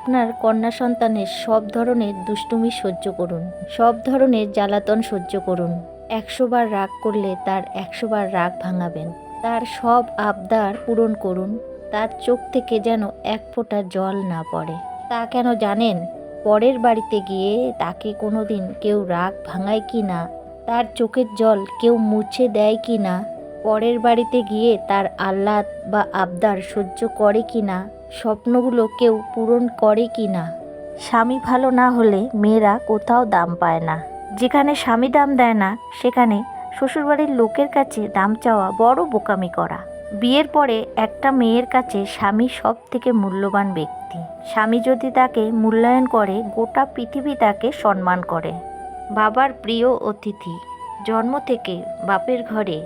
আপনার কন্যা সন্তানের সব ধরনের দুষ্টুমি সহ্য করুন। সব ধরনের জ্বালাতন সহ্য করুন। একশো বার রাগ করলে তার একশো বার রাগ ভাঙাবেন। তার সব আবদার পূরণ করুন। তার চোখ থেকে যেন এক ফোঁটা জল না পড়ে। তা কেন জানেন? পরের বাড়িতে গিয়ে তাকে কোনোদিন কেউ রাগ ভাঙায় কি না? তার চোখের জল কেউ মুছে দেয় কি না? পরের বাড়িতে গিয়ে তার আহ্লাদ বা আবদার সহ্য করে কি না, স্বপ্নগুলো কেউ পূরণ করে কি না? স্বামী ভালো না হলে মেয়েরা কোথাও দাম পায় না। যেখানে স্বামী দাম দেয় না, সেখানে শ্বশুরবাড়ির লোকের কাছে দাম চাওয়া বড় বোকামি করা। বিয়ের পরে একটা মেয়ের কাছে স্বামী সব থেকে মূল্যবান ব্যক্তি। স্বামী যদি তাকে মূল্যায়ন করে, গোটা পৃথিবী তাকে সম্মান করে। বাবার প্রিয় অতিথি। জন্ম থেকে বাপের ঘরে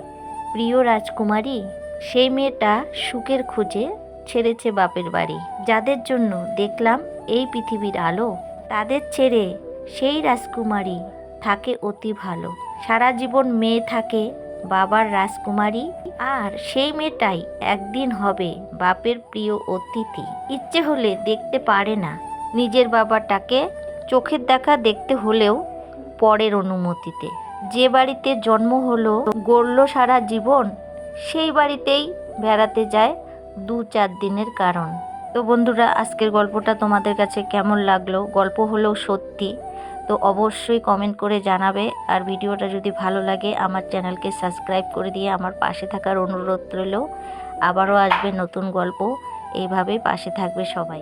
প্রিয় রাজকুমারী, সেই মেয়েটা সুখের খোঁজে ছেড়েছে বাপের বাড়ি। যাদের জন্য দেখলাম এই পৃথিবীর আলো, তাদের ছেড়ে সেই রাজকুমারী থাকে অতি ভালো। সারা জীবন মেয়ে থাকে বাবার রাজকুমারী, আর সেই মেয়েটাই একদিন হবে বাপের প্রিয় অতিথি। ইচ্ছে হলে দেখতে পারে না। নিজের বাবাটাকে চোখের দেখা দেখতে হলেও পরের অনুমতিতে। যে বাড়িতে জন্ম হলো, গড়ল সারা জীবন, সেই বাড়িতেই বেড়াতে যায় দু চার দিনের কারণ। তো বন্ধুরা, আজকের গল্পটা তোমাদের কাছে কেমন লাগল? গল্প হলো সত্যি, তো অবশ্যই কমেন্ট করে জানাবে। আর ভিডিওটা যদি ভালো লাগে, আমার চ্যানেলকে সাবস্ক্রাইব করে দিয়ে আমার পাশে থাকার অনুরোধ রইল। আবারও আসবে নতুন গল্প, এইভাবেই পাশে থাকবে সবাই।